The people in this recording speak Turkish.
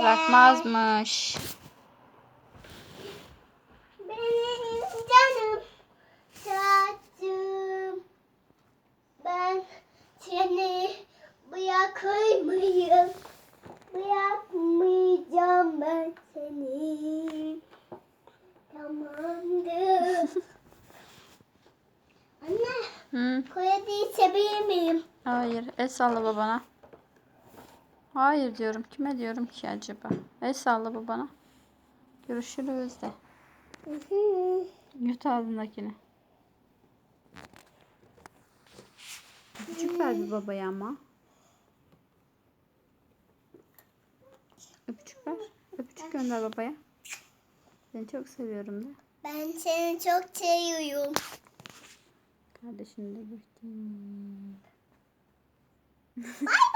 Bırakmazmış. Benim canım tatlım. Ben seni bırakmayayım. Bırakmayacağım ben seni. Tamamdır. Anne, Hı. Koyadi'yi sevebilir miyim? Hayır. El salla babana. Hayır diyorum. Kime diyorum ki acaba? El salla babana. Görüşürüz de. Yut ağzındakini. Öpücük ver bir babaya ama. Öpücük ver. Öpücük gönder babaya. Seni çok seviyorum de. Ben seni çok seviyorum. Kardeşini de. Bay